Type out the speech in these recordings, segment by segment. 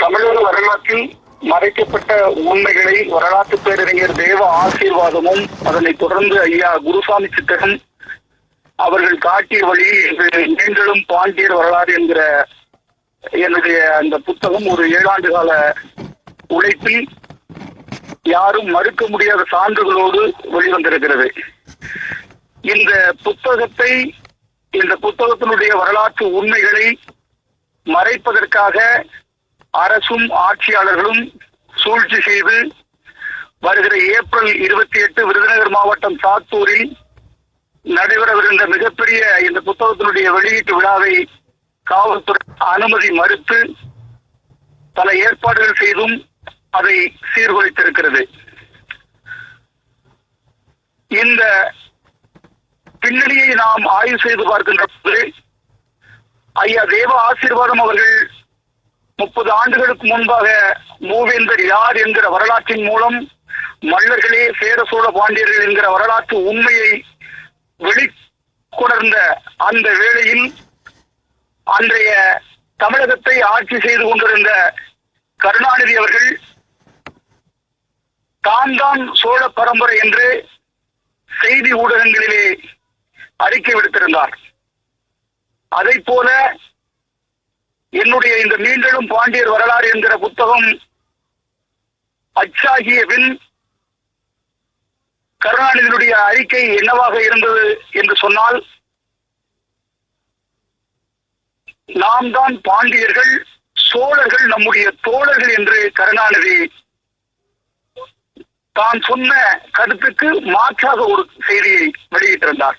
தமிழக வரலாற்றில் மறைக்கப்பட்ட உண்மைகளை வரலாற்று பேரறிஞர் தேவ ஆசீர்வாதமும் அதனைத் தொடர்ந்து ஐயா குருசாமி சித்தகம் அவர்கள் காட்டிய வழியில் இன்று நீங்களும் பாண்டியர் வரலாறு என்கிற என்னுடைய அந்த புத்தகம் ஒரு ஏழாண்டு கால உழைப்பில் யாரும் மறுக்க முடியாத சான்றுகளோடு வெளிவந்திருக்கிறது. இந்த புத்தகத்தை இந்த புத்தகத்தினுடைய வரலாற்று உண்மைகளை மறைப்பதற்காக அரசும் ஆட்சியாளர்களும் சூழ்ச்சி செய்து வருகிற ஏப்ரல் இருபத்தி எட்டு விருதுநகர் மாவட்டம் சாத்தூரில் நடைபெறவிருந்த மிகப்பெரிய இந்த புத்தகத்தினுடைய வெளியீட்டு விழாவை காவல்துறை அனுமதி மறுத்து பல ஏற்பாடுகள் செய்தும் அதை சீர்குலைத்திருக்கிறது. இந்த பின்னணியை நாம் ஆய்வு செய்து பார்க்கின்ற போது ஐயா தேவ ஆசீர்வாதம் அவர்கள் முப்பது ஆண்டுகளுக்கு முன்பாக மூவேந்தர் யார் என்கிற வரலாற்றின் மூலம் மல்லர்களே சேர சோழ பாண்டியர்கள் என்கிற வரலாற்று உண்மையை வெளிக்கொணர்ந்த அந்த வேளையில் அன்றைய தமிழகத்தை ஆட்சி செய்து கொண்டிருந்த கருணாநிதி அவர்கள் தான் தான் சோழ பரம்பரை என்று செய்தி ஊடகங்களிலே அறிக்கை விடுத்திருந்தார். அதை போல என்னுடைய இந்த நீண்டலும் பாண்டியர் வரலாறு என்கிற புத்தகம் அச்சாகிய பின் கருணாநிதியுடைய அறிக்கை என்னவாக இருந்தது என்று சொன்னால் நாம் தான் பாண்டியர்கள் சோழர்கள் நம்முடைய தோழர்கள் என்று கருணாநிதி தான் சொன்ன கருத்துக்கு மாற்றாக ஒரு செய்தியை வெளியிட்டிருந்தார்.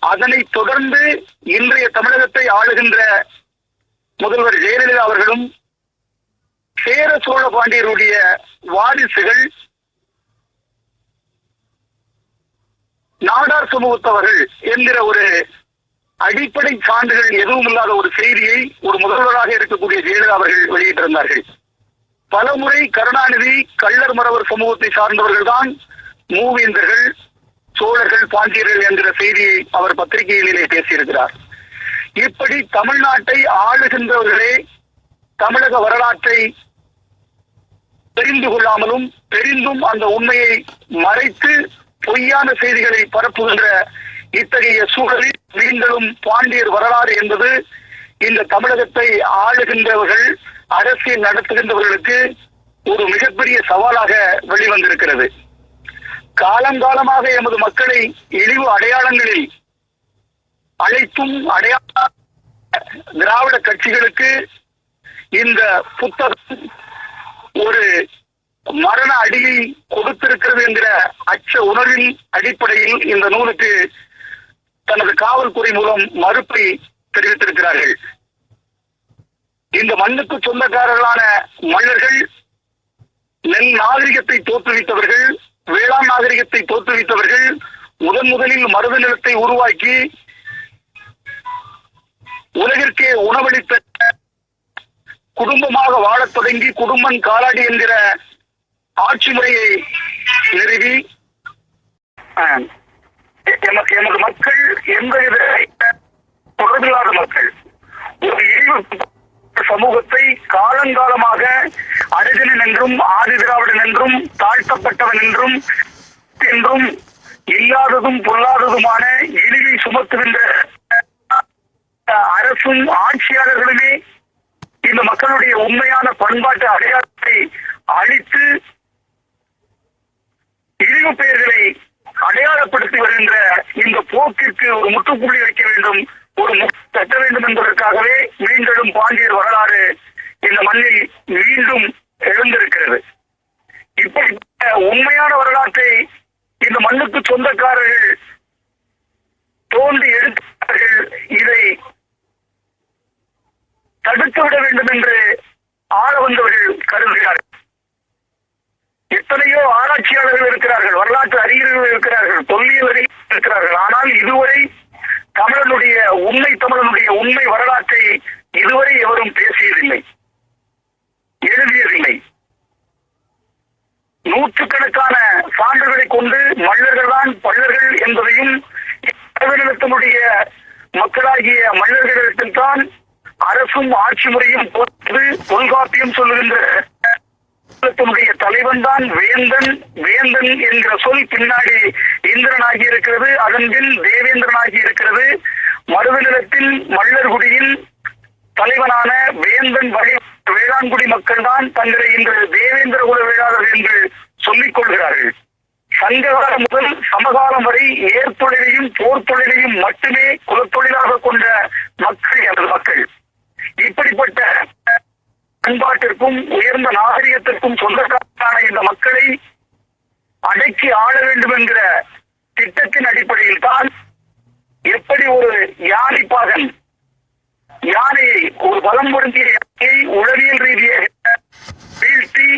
அதனை தொடர்ந்து இன்றைய தமிழகத்தை ஆளுகின்ற முதல்வர் ஜெயலலிதா அவர்களும் சேர சோழ பாண்டியருடைய வாரிசுகள் நாடார் சமூகத்தவர்கள் என்கிற ஒரு அடிப்படை சான்றுகள் எதுவும் இல்லாத ஒரு செய்தியை ஒரு முதல்வராக இருக்கக்கூடிய ஜெயலலிதா அவர்கள் வெளியிட்டிருந்தார்கள். பலமுறை கருணாநிதி கள்ளர் மறவர் சமூகத்தை சார்ந்தவர்கள் தான் மூவேந்தர்கள் சோழர்கள் பாண்டியர்கள் என்கிற செய்தியை அவர் பத்திரிகைகளிலே பேசியிருக்கிறார். இப்படி தமிழ்நாட்டை ஆளுகின்றவர்களே தமிழக வரலாற்றை தெரிந்து கொள்ளாமலும் தெரிந்தும் அந்த உண்மையை மறைத்து பொய்யான செய்திகளை பரப்புகின்ற இத்தகைய சூழலில் நீங்களும் பாண்டியர் வரலாறு என்பது இந்த தமிழகத்தை ஆளுகின்றவர்கள் அரசியல் நடத்துகின்றவர்களுக்கு ஒரு மிகப்பெரிய சவாலாக வெளிவந்திருக்கிறது. காலங்காலமாக எமது மக்களை இழிவு அடையாளங்களில் அழைத்தும் அடையாள திராவிட கட்சிகளுக்கு இந்த புத்தகம் ஒரு மரண அடியை கொடுத்திருக்கிறது என்கிற அச்ச உணர்வின் அடிப்படையில் இந்த நூலுக்கு தனது காவல்துறை மூலம் மறுப்பை தெரிவித்திருக்கிறார்கள். இந்த மண்ணுக்கு சொந்தக்காரர்களான மன்னர்கள் நெல் நாகரிகத்தை தோற்றுவித்தவர்கள் வேளாண் நாகரிகத்தை தோற்றுவித்தவர்கள் முதன் முதலில் மருத நிலத்தை உருவாக்கி உலகிற்கே உணவளித்த குடும்பமாக வாழத் தொடங்கி குடும்பம் காலாடி என்கிற ஆட்சி முறையை நிறுவி ஆஹ், எமக்கு எமது மக்கள் எந்த தொடர்பில்லாத மக்கள். ஒரு இழிவு சமூகத்தை காலங்காலமாக அரிஜனன் என்றும் ஆதி திராவிடன் என்றும் தாழ்த்தப்பட்டவன் என்றும் என்றும் இல்லாததும் பொல்லாததுமான இழிவை சுமத்துகின்ற அரசும் ஆட்சியாளர்களுமே இந்த மக்களுடைய உண்மையான பண்பாட்டு அடையாளத்தை அழித்து இழிவு பெயர்களை அடையாளப்படுத்தி வருகின்ற இந்த போக்கிற்கு ஒரு முற்றுப்புள்ளி வைக்க வேண்டும் ஒரு தட்ட வேண்டும் என்பதற்காகவே மீண்டும் பாண்டியர் வரலாறு இந்த மண்ணில் மீண்டும் எழுந்திருக்கிறது. இப்படி உண்மையான வரலாற்றை இந்த மண்ணுக்கு சொந்தக்காரர்கள் தோண்டி எடுத்தார்கள் இதை தடுத்து விட வேண்டும் என்று ஆள வந்தவர்கள் கருதுகிறார்கள். எத்தனையோ ஆராய்ச்சியாளர்கள் இருக்கிறார்கள் வரலாற்று அறிஞர்கள் இருக்கிறார்கள் தொல்லியல் அறிஞர்கள் இருக்கிறார்கள். ஆனால் இதுவரை தமிழனுடைய உண்மை தமிழனுடைய உண்மை வரலாற்றை இதுவரை எவரும் பேசியதில்லை எழுதியதில்லை. நூற்றுக்கணக்கான சான்றுகளை கொண்டு மல்லர்கள் தான் பல்லர்கள் என்பதையும் நிலத்தினுடைய மக்களாகிய மல்லர்களிடத்தில் தான் அரசும் ஆட்சி முறையும் போது தொல்காப்பியம் சொல்லுகின்ற நிலத்தினுடைய தலைவன் தான் வேந்தன் வேந்தன் என்கிற சொல் பின்னாடி இந்திரனாகி இருக்கிறது. அதன் பின் தேவேந்திரனாகி இருக்கிறது. மருத நிலத்தில் மல்லர்குடியில் தலைவனான வேந்தன் வழி வேளாண்குடி மக்கள் தான் தங்களை இன்று தேவேந்திர குல வேளாளர் என்று சொல்லிக் கொள்கிறார்கள். சங்ககாலம் முதல் சமகாலம் வரை ஏற்தொழிலையும் போர் தொழிலையும் மட்டுமே குலத்தொழிலாக கொண்ட மக்கள் எனது மக்கள். இப்படிப்பட்ட பண்பாட்டிற்கும் உயர்ந்த நாகரிகத்திற்கும் சொந்தக்காரமான இந்த மக்களை அடக்கி ஆள வேண்டும் என்கிற திட்டத்தின் அடிப்படையில் தான் எப்படி ஒரு யானைப்பாகன் யானையை ஒரு பலம் பொருந்திய யானையை உளவியல் ரீதியாக வீழ்த்தி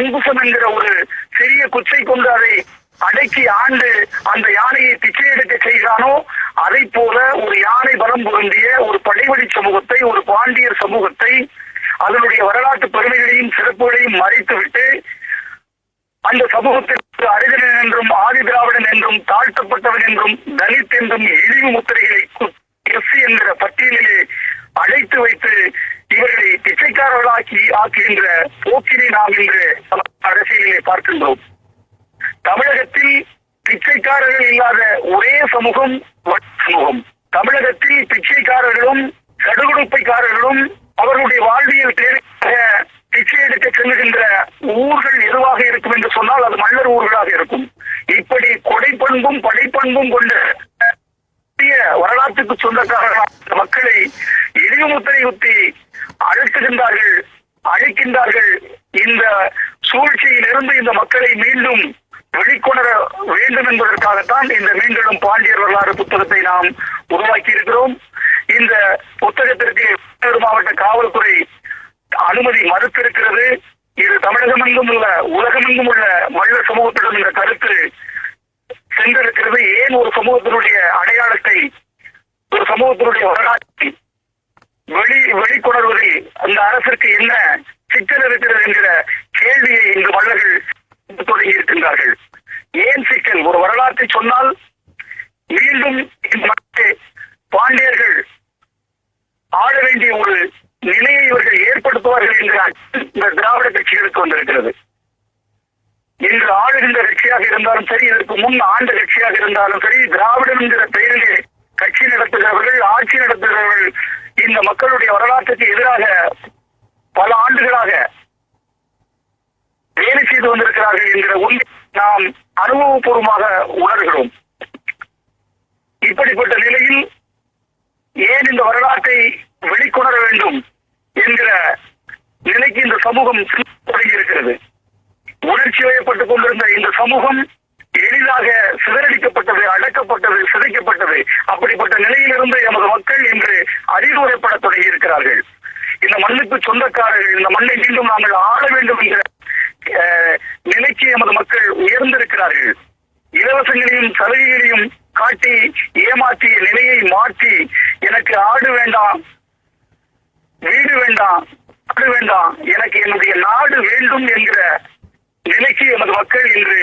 அங்குசம் என்கிற ஒரு சிறிய குச்சை கொண்டு அதை அடக்கி ஆண்டு அந்த யானையை பிச்சை எடுக்க செய்கிறானோ அதை போல ஒரு யானை பலம் பொருந்திய ஒரு படைவழி சமூகத்தை ஒரு பாண்டியர் சமூகத்தை அதனுடைய வரலாற்று பெருமைகளையும் சிறப்புகளையும் மறைத்துவிட்டு அந்த சமூகத்திற்கு அரிதனன் என்றும் ஆதி திராவிடன் என்றும் தாழ்த்தப்பட்டவன் என்றும் தலித் என்றும் இழிவு முத்திரைகளை எஸ் என்கிற பட்டியலிலே அழைத்து வைத்து இவர்களை பிச்சைக்காரர்களாக்கி ஆக்குகின்ற போக்கினை நாம் இன்று அரசியலிலே பார்க்கின்றோம். தமிழகத்தில் பிச்சைக்காரர்கள் இல்லாத ஒரே சமூகம் சமூகம். தமிழகத்தில் பிச்சைக்காரர்களும் சடுகுடுப்பைக்காரர்களும் அவர்களுடைய வாழ்வியல் தேவைக்காக பிச்சை எடுக்க செல்லுகின்ற ஊர்கள் எதுவாக இருக்கும் என்று சொன்னால் அது மன்னர் ஊர்களாக இருக்கும். இப்படி கொடைப்பண்பும் படைப்பண்பும் கொண்ட வரலாற்றுக்கு சொந்தக்காரர்களாக மக்களை இழிவுமுத்திரை குத்தி அழுத்துகின்றார்கள் அழிக்கின்றார்கள். இந்த சூழ்ச்சியிலிருந்து இந்த மக்களை மீண்டும் வெளிக்கொணர வேண்டும் என்பதற்காகத்தான் இந்த மீண்டும் பாண்டியர் வரலாறு புத்தகத்தை நாம் உருவாக்கி இருக்கிறோம் இந்த புத்தகத்திற்கு மாவட்ட காவல்துறை அனுமதி மறுத்திருக்கிறது. இது தமிழகமெங்கும் உள்ள உலகமெங்கும் உள்ள மனித சமூகத்திடம் இந்த கருத்து சென்றிருக்கிறது. ஏன் ஒரு சமூகத்தினுடைய அடையாளத்தை ஒரு சமூகத்தினுடைய வரலாற்றை வழி வெளிக்கொணர்வதில் அந்த அரசிற்கு என்ன சிக்கல் இருக்கிறது என்கிற கேள்வியை இங்கு மன்னர்கள் தொடங்கி இருக்கின்றார்கள். ஏன் சிக்கல்? ஒரு வரலாற்றை சொன்னால் மீண்டும் பாண்டியர்கள் ஆள வேண்டிய ஒரு நிலையை இவர்கள் ஏற்படுத்துவார்கள் என்ற இந்த திராவிட கட்சிகளுக்கு வந்திருக்கிறது. இன்று ஆளுகின்ற கட்சியாக இருந்தாலும் சரி இதற்கு முன் ஆண்ட கட்சியாக இருந்தாலும் சரி திராவிடம் என்கிற பெயரிலே கட்சி நடத்துகிறவர்கள் ஆட்சி நடத்துகிறவர்கள் இந்த மக்களுடைய வரலாற்றுக்கு எதிராக பல ஆண்டுகளாக வேலை செய்து வந்திருக்கிறார்கள் என்கிற உண்மை நாம் அனுபவபூர்வமாக உணர்கிறோம். இப்படிப்பட்ட நிலையில் ஏன் இந்த வரலாற்றை வெளிக்கொணர வேண்டும் என்கிற நிலைக்கு இந்த சமூகம் தொடங்கி இருக்கிறது. உணர்ச்சி வயப்பட்டுக் கொண்டிருந்த இந்த சமூகம் எளிதாக சிதறடிக்கப்பட்டது அடக்கப்பட்டது சிதைக்கப்பட்டது அப்படிப்பட்ட நிலையிலிருந்து எமது மக்கள் இன்று அறிவுரைப்பட தொடங்கி இருக்கிறார்கள் இந்த மண்ணுக்கு சொந்தக்காரர்கள் இந்த மண்ணை மீண்டும் நாங்கள் ஆள வேண்டும் என்ற நிலைக்கு எமது மக்கள் உயர்ந்திருக்கிறார்கள். இலவசங்களையும் சலுகைகளையும் காட்டி ஏமாற்றிய நிலையை மாற்றி எனக்கு ஆடு வேண்டாம் வீடு வேண்டாம் நாடு வேண்டாம் எனக்கு என்னுடைய நாடு வேண்டும் என்கிற நிலைக்கு எமது மக்கள் இன்று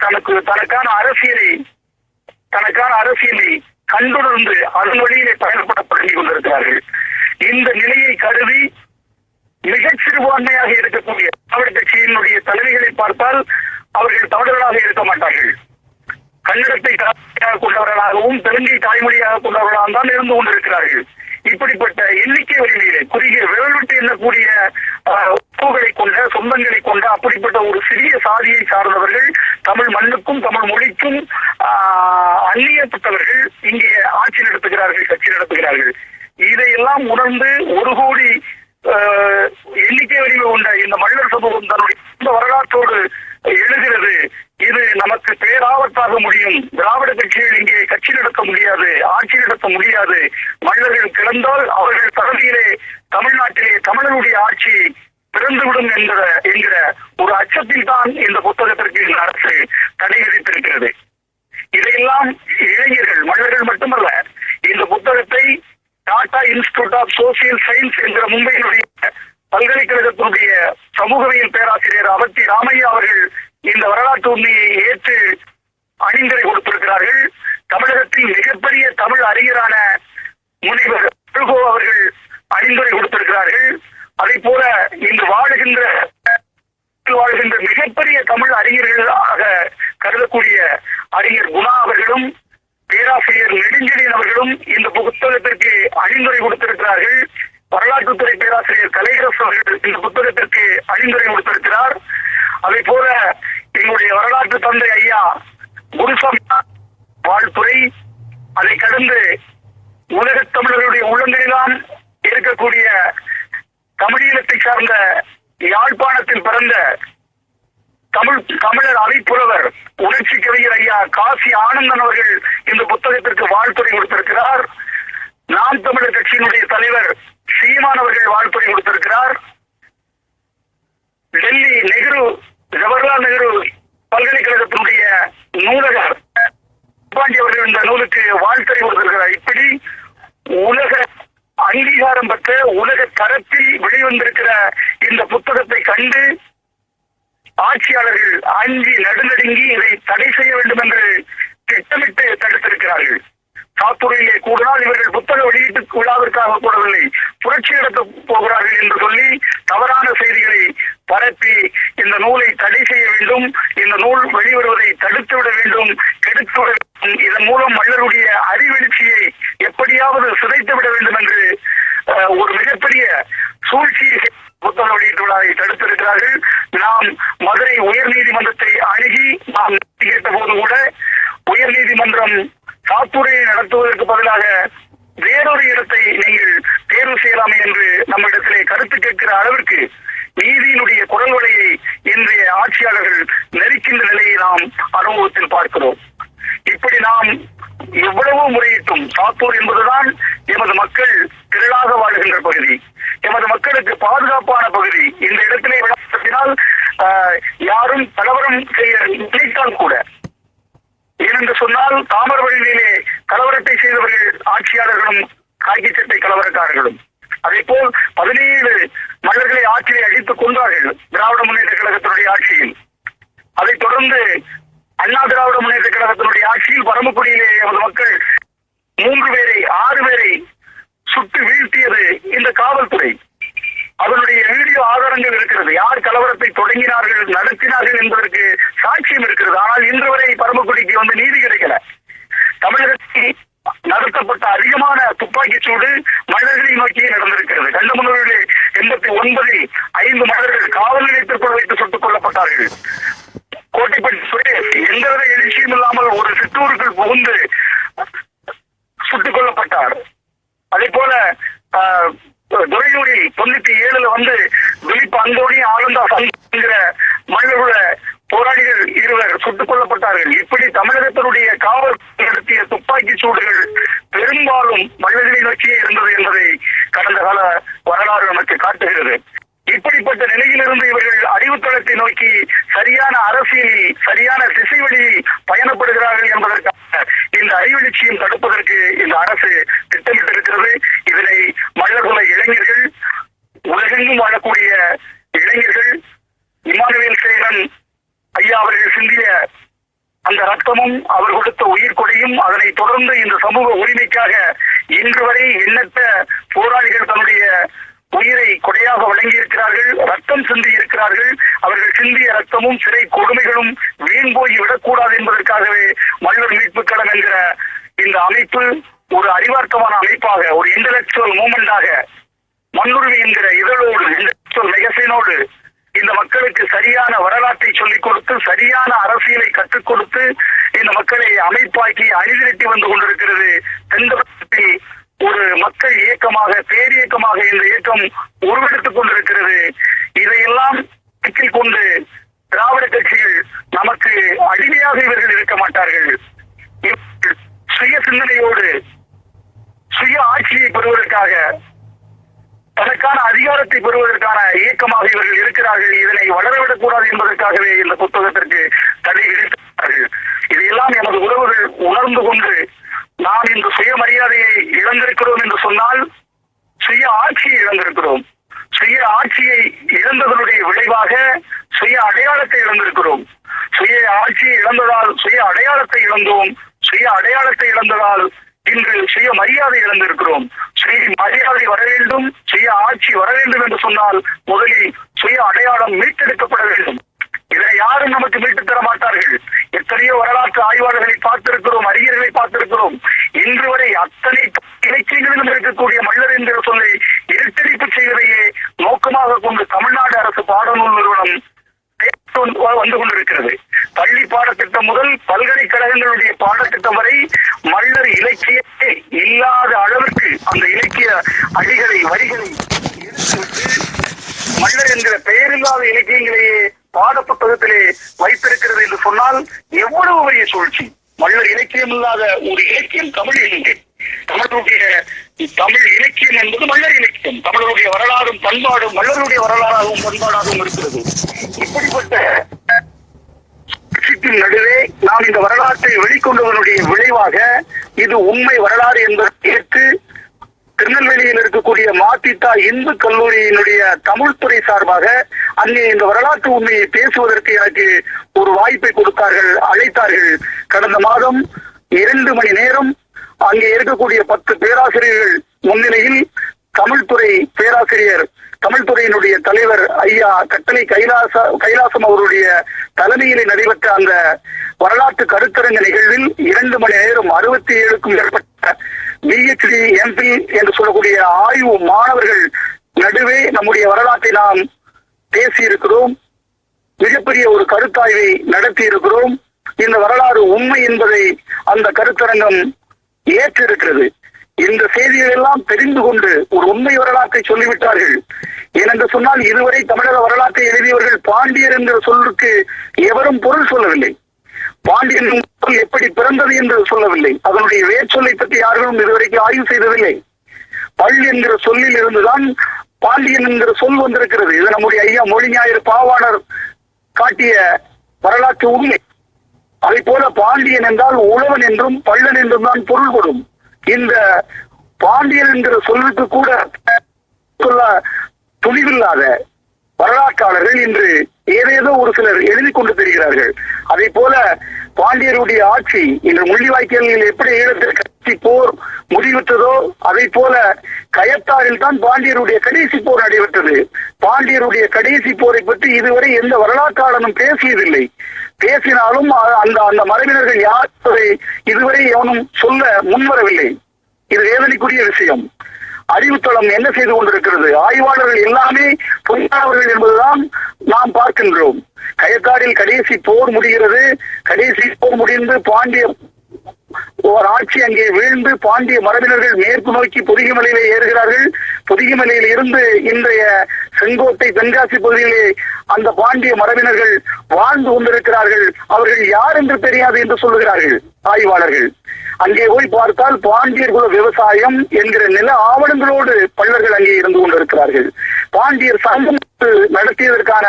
தனக்கு தனக்கான அரசியலை தனக்கான அரசியலை கண்டுணர்ந்து அதன் வழியிலே பயணப்பட தொடங்கி கொண்டிருக்கிறார்கள் இந்த நிலையை கருதி மிகச் சிறுபான்மையாக இருக்கக்கூடிய தமிழ் கட்சியினுடைய தலைவிகளை பார்த்தால் அவர்கள் தமிழர்களாக இருக்க மாட்டார்கள். கன்னடத்தை தாய்மொழியாக கொண்டவர்களாகவும் தெலுங்கை தாய்மொழியாக கொண்டவர்களாக தான் இருந்து கொண்டிருக்கிறார்கள். இப்படிப்பட்ட எண்ணிக்கை வழியிலே குறுகிய விரல் விட்டு எண்ணக்கூடிய ஆஹ், கொண்ட சொந்தங்களை கொண்ட அப்படிப்பட்ட ஒரு சிறிய சாதியை சார்ந்தவர்கள் தமிழ் மண்ணுக்கும் தமிழ் மொழிக்கும் ஆஹ், அந்நியப்பட்டவர்கள் இங்கே ஆட்சி நடத்துகிறார்கள் கட்சி நடத்துகிறார்கள். இதையெல்லாம் உணர்ந்து ஒரு கோடி எண்ணிக்கை வடிவில் உண்ட? இந்த மன்னர் சமூகம் தன்னுடைய இந்த வரலாற்றோடு எழுகிறது. இது நமக்கு பேராபத்தாக முடியும். திராவிட கட்சிகள் இங்கே கட்சி நடத்த முடியாது ஆட்சி நடத்த முடியாது. மன்னர்கள் கிடந்தால் அவர்கள் தகுதியிலே தமிழ்நாட்டிலே தமிழனுடைய ஆட்சி பிறந்துவிடும் என்கிற என்கிற ஒரு அச்சத்தில் தான் இந்த புத்தகத்திற்கு இந்த அரசு தடை விதித்திருக்கிறது. இதையெல்லாம் இளைஞர்கள் மன்னர்கள் மட்டுமல்ல இந்த புத்தகத்தை Tata institute of social science என்கிற மும்பையினுடைய பல்கலைக்கழகத்தினுடைய சமூகவியல் பேராசிரியர் அவத்தி ராமையா அவர்கள் இந்த வரலாற்று உண்மையை ஏற்று அணிந்துரை கொடுத்திருக்கிறார்கள். தமிழகத்தின் மிகப்பெரிய தமிழ் அறிஞரான முனைவர் திருகோ அவர்கள் அணிந்துரை கொடுத்திருக்கிறார்கள். அதை போல இன்று வாழுகின்ற வாழ்கின்ற மிகப்பெரிய தமிழ் அறிஞர்களாக கருதக்கூடிய அறிஞர் குணா அவர்களும் பேராசிரியர் நெடுஞ்செழியன் அவர்களும் இந்த புத்தகத்திற்கு அறிந்துரை கொடுத்திருக்கிறார்கள். வரலாற்றுத்துறை பேராசிரியர் கலைகரசு அவர்கள் இந்த புத்தகத்திற்கு அறிந்துரை கொடுத்திருக்கிறார். அதை போல எங்களுடைய வரலாற்று தந்தை ஐயா குருசாமி வாழ்த்துறை. அதை கடந்து உலகத் தமிழர்களுடைய உள்ளங்களிலாம் இருக்கக்கூடிய தமிழீழத்தை சார்ந்த யாழ்ப்பாணத்தில் பிறந்த தமிழ் தமிழர் அவைப்புலவர் உணர்ச்சி கவிஞர் ஐயா காசி ஆனந்தன் அவர்கள் இந்த புத்தகத்திற்கு வாழ்த்துறை கொடுத்திருக்கிறார். நாம் தமிழர் கட்சியினுடைய தலைவர் சீமான் அவர்கள் வாழ்த்துறை கொடுத்திருக்கிறார். டெல்லி நெஹ்ரு ஜவஹர்லால் நெஹ்ரு பல்கலைக்கழகத்தினுடைய நூலகர் பாண்டி அவர்கள் இந்த நூலுக்கு வாழ்த்துறை கொடுத்திருக்கிறார். இப்படி உலக அங்கீகாரம் பெற்ற உலக தரத்தில் வெளிவந்திருக்கிற இந்த புத்தகத்தை கண்டு ஆட்சியாளர்கள் அஞ்சி நடுநடுங்கி இதை தடை செய்ய வேண்டும் என்று திட்டமிட்டு தடுத்திருக்கிறார்கள். சாத்தூரிலே கூடினால் இவர்கள் புத்தக வெளியீட்டு விழாவிற்காக கூடவில்லை புரட்சி நடத்த போகிறார்கள் என்று சொல்லி தவறான செய்திகளை பரப்பி இந்த நூலை தடை செய்ய வேண்டும் இந்த நூல் வெளிவருவதை தடுத்து விட வேண்டும் கெடுத்து விட வேண்டும். இதன் மூலம் மன்னருடைய அறிவெழுச்சியை எப்படியாவது சிதைத்து விட வேண்டும் என்று ஒரு மிகப்பெரிய சூழ்ச்சியை புத்தக வெளியீட்டு விழாவை தடுத்திருக்கிறார்கள். நாம் மதுரை உயர் நீதிமன்றத்தை அணுகி நாம் கேட்ட போது கூட உயர் நீதிமன்றம் சாத்துரையை நடத்துவதற்கு பதிலாக வேறொரு இடத்தை நீங்கள் தேர்வு செய்யலாமே என்று நம்மிடத்திலே கருத்து கேட்கிற அளவிற்கு நீதியினுடைய குரல் வலையை இன்றைய ஆட்சியாளர்கள் நெருக்கின்ற நிலையை நாம் அனுபவத்தில் பார்க்கிறோம். இப்படி நாம் எவ்வளவு முறையிட்டும். சாத்தூர் என்பதுதான் எமது மக்கள் திரளாக வாழுகின்ற பகுதி. எமது மக்களுக்கு பாதுகாப்பான பகுதி. இந்த இடத்திலே விளையாட்டினால் யாரும் கலவரம் செய்ய நினைத்தால் கூட. ஏனென்று சொன்னால் தாமரவழியிலே கலவரத்தை செய்தவர்கள் ஆட்சியாளர்களும் காக்கி சட்டை கலவரக்காரர்களும். அதே போல் பதினேழு மன்னர்களை ஆட்சியை அழித்துக் கொண்டார்கள் திராவிட முன்னேற்ற கழகத்தினுடைய ஆட்சியில். அதைத் தொடர்ந்து அண்ணா திராவிட முன்னேற்ற கழகத்தினுடைய ஆட்சியில் பரமக்குடியிலே எமது மக்கள் மூன்று பேரை ஆறு பேரை சுட்டு வீழ்த்தியது இந்த காவல்துறை. அதனுடைய வீடியோ ஆதாரங்கள் இருக்கிறது. யார் கலவரத்தை தொடங்கினார்கள் நடத்தினார்கள் என்பதற்கு சாட்சியம் இருக்கிறது. ஆனால் இன்று வரை பரமக்குடிக்கு வந்து நீதி கிடைக்கல. தமிழகத்தில் நடத்தப்பட்ட அதிகமான துப்பாக்கி சூடு மனிதர்களை நோக்கியே நடந்திருக்கிறது. கண்டமனூரிலே எண்பத்தி ஒன்பதில் ஐந்து மனிதர்கள் காவல் நிலையத்திற்குள் வைத்து சுட்டுக் கொல்லப்பட்டார்கள். கோட்டைப்பட்டி சுரேஷ் எந்தவித எழுச்சியும் இல்லாமல் ஒரு சிற்றூருக்குள் புகுந்து சுட்டுக் கொல்லப்பட்டார் அதே போல ஆஹ், துறையூரில் தொண்ணூத்தி ஏழுல வந்து திலீப் அந்தோணி ஆனந்தா என்கிற மனிதர்கள போராளிகள் இருவர் சுட்டுக் கொல்லப்பட்டார்கள் இப்படி தமிழகத்தினுடைய காவல் நடத்திய துப்பாக்கி சூடுகள் பெரும்பாலும் மனிதர்களை நோக்கியே இருந்தது என்பதை கடந்த கால வரலாறு நமக்கு காட்டுகிறது. இப்படிப்பட்ட நிலையிலிருந்து இவர்கள் அறிவுத்தளத்தை நோக்கி சரியான அரசியலில் சரியான திசை வழியில் பயணப்படுகிறார்கள் என்பதற்காக இந்த அறிவெழுச்சியும் தடுப்பதற்கு இந்த அரசு திட்டமிட்டிருக்கிறது. இதனை மலர்குல இளைஞர்கள் உலகெங்கும் வாழக்கூடிய இளைஞர்கள் இமானுவேல் சேரன் ஐயா அவர்கள் சிந்திய அந்த ரத்தமும் அவர் கொடுத்த உயிர் கொடையும் அதனை தொடர்ந்து இந்த சமூக உரிமைக்காக இன்று வரை எண்ணற்ற போராளிகள் தன்னுடைய உயிரை கொடையாக வழங்கி இருக்கிறார்கள் ரத்தம் சிந்தி இருக்கிறார்கள் அவர்கள் சிந்திய ரத்தமும் சிறை கொடுமைகளும் வீண் போய் விடக்கூடாது என்பதற்காகவே மனிதர் மீட்பு கடன் என்கிற இந்த அமைப்பு ஒரு அறிவார்த்தமான அமைப்பாக ஒரு இன்டலெக்சுவல் மூமெண்டாக மண்ணுரிமை என்கிற இதழோடு இன்டலெக்சுவல் மெகசினோடு இந்த மக்களுக்கு சரியான வரலாற்றை சொல்லிக் கொடுத்து சரியான அரசியலை கற்றுக் கொடுத்து இந்த மக்களை அமைப்பாக்கி அணிதிரட்டி வந்து கொண்டிருக்கிறது. தென்தமிழகத்தில் மக்கள் இயக்கமாக பேரியக்கமாக இந்த இயக்கம் உருவெடுத்துக் கொண்டிருக்கிறது. இதையெல்லாம் கருத்தில் கொண்டு திராவிட கட்சிகள் நமக்கு அடிமையாக இவர்கள் இருக்க மாட்டார்கள். சுய சிந்தனையோடு சுய ஆட்சியை பெறுவதற்காக தனக்கான அதிகாரத்தை பெறுவதற்கான இயக்கமாக இவர்கள் இருக்கிறார்கள். இதனை வளரவிடக் கூடாது என்பதற்காகவே இந்த தடை விதித்தார்கள் இதையெல்லாம் எமது உறவுகள் உணர்ந்து கொண்டு நாம் இந்த சுயமரியாதையை இழந்திருக்கிறோம் என்று சொன்னால் சுய ஆட்சியை இழந்திருக்கிறோம் சுய ஆட்சியை இழந்ததனுடைய விளைவாக சுய அடையாளத்தை இழந்திருக்கிறோம். சுய ஆட்சியை இழந்ததால் சுய அடையாளத்தை இழந்தோம். சுய அடையாளத்தை இழந்ததால் இன்று சுய மரியாதை இழந்திருக்கிறோம். சுய மரியாதை வர வேண்டும் சுய ஆட்சி வர வேண்டும் என்று சொன்னால் முதலில் சுய அடையாளம் மீட்டெடுக்கப்பட வேண்டும். இதை யாரும் நமக்கு மீட்டு தர மாட்டார்கள். எத்தனையோ வரலாற்று ஆய்வாளர்களை பார்த்திருக்கிறோம் அறிஞர்களை பார்த்திருக்கிறோம். இன்று வரை அத்தனை இலக்கியங்களிலும் இருக்கக்கூடிய மல்லர் என்கிற சொல்லை இருட்டடிப்பு செய்வதையே நோக்கமாக கொண்டு தமிழ்நாடு அரசு பாடநூல் நிறுவனம் வந்து கொண்டிருக்கிறது. பள்ளி பாடத்திட்டம் முதல் பல்கலைக்கழகங்களுடைய பாடத்திட்டம் வரை மல்லர் இலக்கியத்தை இல்லாத அளவிற்கு அந்த இலக்கிய அடிகளை வரிகளை மல்லர் என்கிற பெயரில்லாத இலக்கியங்களையே பாடப்புத்தகத்திலே வைத்திருக்கிறது என்று சொன்னால் எவ்வளவு பெரிய சூழ்ச்சி. மல்லர் இலக்கியம் இல்லாத ஒரு இலக்கியம் தமிழ் இல்லை. தமிழுடைய தமிழ் இலக்கியம் என்பது மல்லர் இலக்கியம். தமிழருடைய வரலாறும் பண்பாடும் மல்லருடைய வரலாறாகவும் பண்பாடாகவும் இருக்கிறது. இப்படிப்பட்ட சிற்றின் நடுவே நாம் இந்த வரலாற்றை வெளிக்கொண்டவனுடைய விளைவாக இது உண்மை வரலாறு என்பதை ஏற்று திருநெல்வேலியில் இருக்கக்கூடிய மாத்தித்தா இந்து கல்லூரியினுடைய தமிழ்துறை சார்பாக அங்கே இந்த வரலாற்று உண்மையை பேசுவதற்கு எனக்கு ஒரு வாய்ப்பை கொடுத்தார்கள் அழைத்தார்கள். கடந்த மாதம் இரண்டு மணி நேரம் அங்கே இருக்கக்கூடிய பத்து பேராசிரியர்கள் முன்னிலையில் தமிழ்துறை பேராசிரியர் தமிழ்துறையினுடைய தலைவர் ஐயா கட்டளை கைலாச கைலாசம் அவருடைய தலைமையிலே நடைபெற்ற அந்த வரலாற்று கருத்தரங்க நிகழ்வில் இரண்டு மணி நேரம் அறுபத்தி ஏழுக்கும் மேற்பட்ட பிஹெச்டி எம்பி என்று சொல்லக்கூடிய ஆய்வு மாணவர்கள் நடுவே நம்முடைய வரலாற்றை நாம் பேசியிருக்கிறோம். மிகப்பெரிய ஒரு கருத்தாய்வை நடத்தி இருக்கிறோம் இந்த வரலாறு உண்மை என்பதை அந்த கருத்தரங்கம் ஏற்றிருக்கிறது இந்த செய்திகள் எல்லாம் தெரிந்து கொண்டு ஒரு உண்மை வரலாற்றை சொல்லிவிட்டார்கள். ஏனென்று சொன்னால் இதுவரை தமிழக வரலாற்றை எழுதியவர்கள் பாண்டியர் என்ற சொல்லுக்கு எவரும் பொருள் சொல்லவில்லை. பாண்டியன் சொல் எப்படி பிறந்தது என்று சொல்லவில்லை. அதனுடைய வேர்ச்சொல்லை பற்றி யாரும் இதுவரைக்கும் ஆய்வு செய்ததில்லை. பல் என்கிற சொல்லில் இருந்துதான் பாண்டியன் என்கிற சொல் வந்திருக்கிறது. இது நம்முடைய ஐயா மொழிஞாயிறு பாவாணர் காட்டிய வரலாற்று உண்மை. அதை போல பாண்டியன் என்றால் உழவன் என்றும் பள்ளன் என்றும் தான் பொருள்படும் இந்த பாண்டியன் என்கிற சொல்லுக்கு கூட சொல்ல துணிவில்லாத வரலாற்றாளர்கள் இன்று ஏதேதோ ஒரு சிலர் எழுதி கொண்டு தெரிகிறார்கள். அதை போல பாண்டியருடைய ஆட்சி இன்று முள்ளிவாய்க்காலில் எப்படி ஈழத்தில் கட்சி போர் முடிவுற்றதோ அதை போல கயத்தாரில் தான் பாண்டியருடைய கடைசி போர் நடைபெற்றது. பாண்டியருடைய கடைசி போரை பற்றி இதுவரை எந்த வரலாற்றாளனும் பேசியதில்லை. பேசினாலும் அந்த அந்த மரபினர்கள் யார் இதுவரை எவனும் சொல்ல முன்வரவில்லை. இது வேதனைக்குரிய விஷயம். அறிவுத்தளம் என்ன செய்து கொண்டிருக்கிறது? ஆய்வாளர்கள் எல்லாமே பொய்யானவர்கள் என்பதுதான் நாம் பார்க்கின்றோம். கயத்தாரில் கடைசி போர் முடிகிறது. கடைசி போர் முடிந்து பாண்டிய ஓர் ஆட்சி அங்கே வீழ்ந்து பாண்டிய மரபினர்கள் மேற்கு நோக்கி பொதிகைமலையிலே ஏறுகிறார்கள். பொதிகைமலையில் இருந்து இன்றைய செங்கோட்டை தென்காசி பகுதியிலே அந்த பாண்டிய மரபினர்கள் வாழ்ந்து கொண்டிருக்கிறார்கள். அவர்கள் யார் என்று தெரியாது என்று சொல்லுகிறார்கள் ஆய்வாளர்கள். அங்கே போய் பார்த்தால் பாண்டியர் குல விவசாயம் என்கிற நில ஆவணங்களோடு பள்ளர்கள் அங்கே இருந்து கொண்டிருக்கிறார்கள். பாண்டியர் சங்கம் நடத்தியதற்கான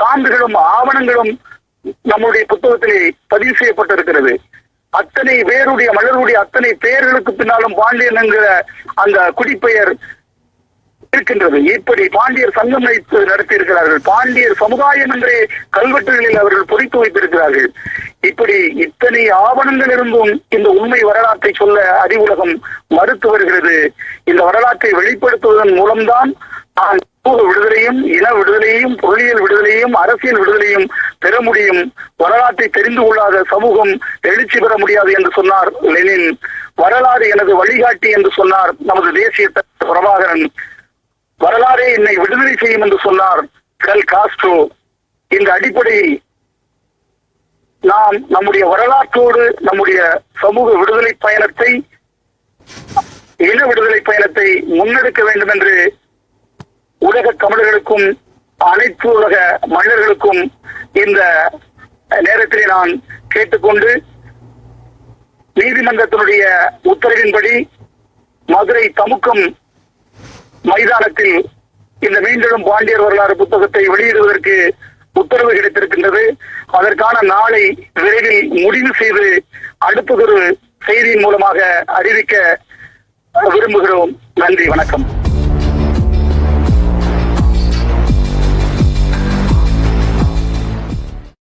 சான்றுகளும் ஆவணங்களும் நம்முடைய புத்தகத்திலே பதிவு செய்யப்பட்டிருக்கிறது. அத்தனை பேருடைய மலருடைய அத்தனை பேர்களுக்கு பின்னாலும் பாண்டியன் என்கிற அந்த குடிப்பெயர் இருக்கின்றது. இப்படி பாண்டியர் சங்கம் வைத்து நடத்தியிருக்கிறார்கள். பாண்டியர் சமுதாயம் என்றே கல்வெட்டுகளில் அவர்கள் பொறித்து வைத்திருக்கிறார்கள். இப்படி இத்தனை ஆவணங்கள் இருந்தும் இந்த உண்மை வரலாற்றை சொல்ல அறிவுலகம் மறுத்து வருகிறது. இந்த வரலாற்றை வெளிப்படுத்துவதன் மூலம்தான் நான் சமூக விடுதலையும் இன விடுதலையும் பொருளியல் விடுதலையும் அரசியல் விடுதலையும் பெற முடியும். வரலாற்றை தெரிந்து கொள்ளாத சமூகம் எழுச்சி பெற முடியாது என்று சொன்னார் லெனின். வரலாறு எனது வழிகாட்டி என்று சொன்னார் நமது தேசிய பிரபாகரன். வரலாறே என்னை விடுதலை செய்யும் என்று சொன்னார் கல் காஸ்ட்ரோ. இந்த அடிப்படையில் நாம் நம்முடைய வரலாற்றோடு நம்முடைய சமூக விடுதலை பயணத்தை இன விடுதலை பயணத்தை முன்னெடுக்க வேண்டும் என்று உலக தமிழர்களுக்கும் அனைத்து உலக மன்னர்களுக்கும் இந்த நேரத்திலே நான் கேட்டுக்கொண்டு நீதிமன்றத்தினுடைய உத்தரவின்படி மதுரை தமுக்கம் மைதானத்தில் இந்த மீண்டும் பாண்டியர் வரலாறு புத்தகத்தை வெளியிடுவதற்கு உத்தரவு கிடைத்திருக்கின்றது. அதற்கான நாளை விரைவில் முடிவு செய்து அடுத்ததொரு செய்தியின் மூலமாக அறிவிக்க விரும்புகிறோம். நன்றி வணக்கம்.